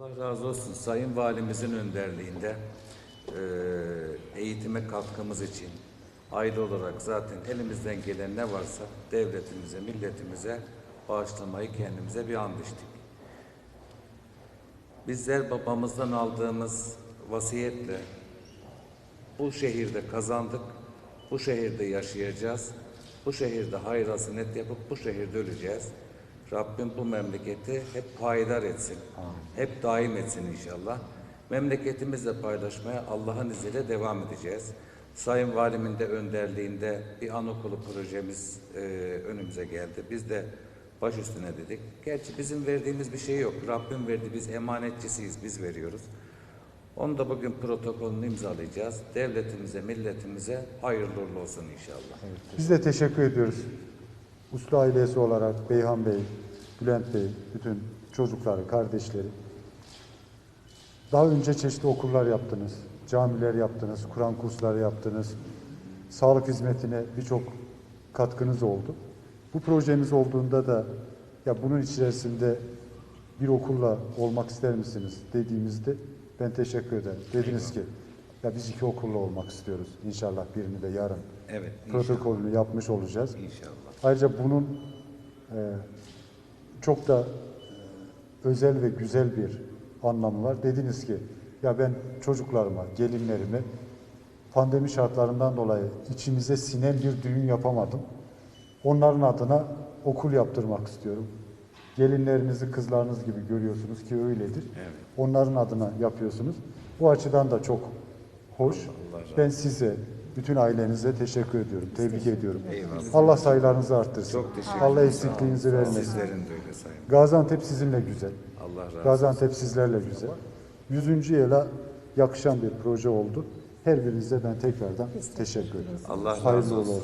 Allah razı olsun. Sayın Valimizin önderliğinde eee, eğitime katkımız için aile olarak zaten elimizden gelen ne varsa devletimize, milletimize bağışlamayı kendimize bir and içtik. Bizler babamızdan aldığımız vasiyetle bu şehirde kazandık, bu şehirde yaşayacağız, bu şehirde hayır hasenet yapıp bu şehirde öleceğiz. Rabbim bu memleketi hep payidar etsin, hep daim etsin inşallah. Memleketimizle paylaşmaya Allah'ın izniyle devam edeceğiz. Sayın Valimin de önderliğinde bir anaokulu projemiz e, önümüze geldi. Biz de baş üstüne dedik. Gerçi bizim verdiğimiz bir şey yok. Rabbim verdi, biz emanetçisiyiz, biz veriyoruz. Onu da bugün protokolünü imzalayacağız. Devletimize, milletimize hayırlı uğurlu olsun inşallah. Biz de teşekkür ediyoruz. Uslu ailesi olarak Beyhan Bey, Bülent Bey, bütün çocukları, kardeşleri. Daha önce çeşitli okullar yaptınız, camiler yaptınız, Kur'an kursları yaptınız. Sağlık hizmetine birçok katkınız oldu. Bu projemiz olduğunda da ya bunun içerisinde bir okulla olmak ister misiniz dediğimizde ben teşekkür ederim. Dediniz ki ya biz iki okulla olmak istiyoruz. İnşallah birini de yarın Evet, inşallah. protokolünü yapmış olacağız. İnşallah. Ayrıca bunun e, çok da e, özel ve güzel bir anlamı var. Dediniz ki ya ben çocuklarıma, gelinlerime pandemi şartlarından dolayı içimize sinen bir düğün yapamadım. Onların adına okul yaptırmak istiyorum. Gelinlerinizi kızlarınız gibi görüyorsunuz ki öyledir. Onların adına yapıyorsunuz. Bu açıdan da çok hoş. Ben size, bütün ailenize teşekkür ediyorum. Tebrik ediyorum. Eyvallah. Allah sayılarınızı arttırsın. Çok teşekkür Allah ederim. eksikliğinizi Sağ olun. vermesin. Sizlerin de öyle sayın. Gaziantep sizinle güzel. Allah razı olsun. Gaziantep sizlerle güzel. 100. yıla yakışan bir proje oldu. Her birinize ben tekrardan teşekkür ederim. Allah razı Hayırlı olsun.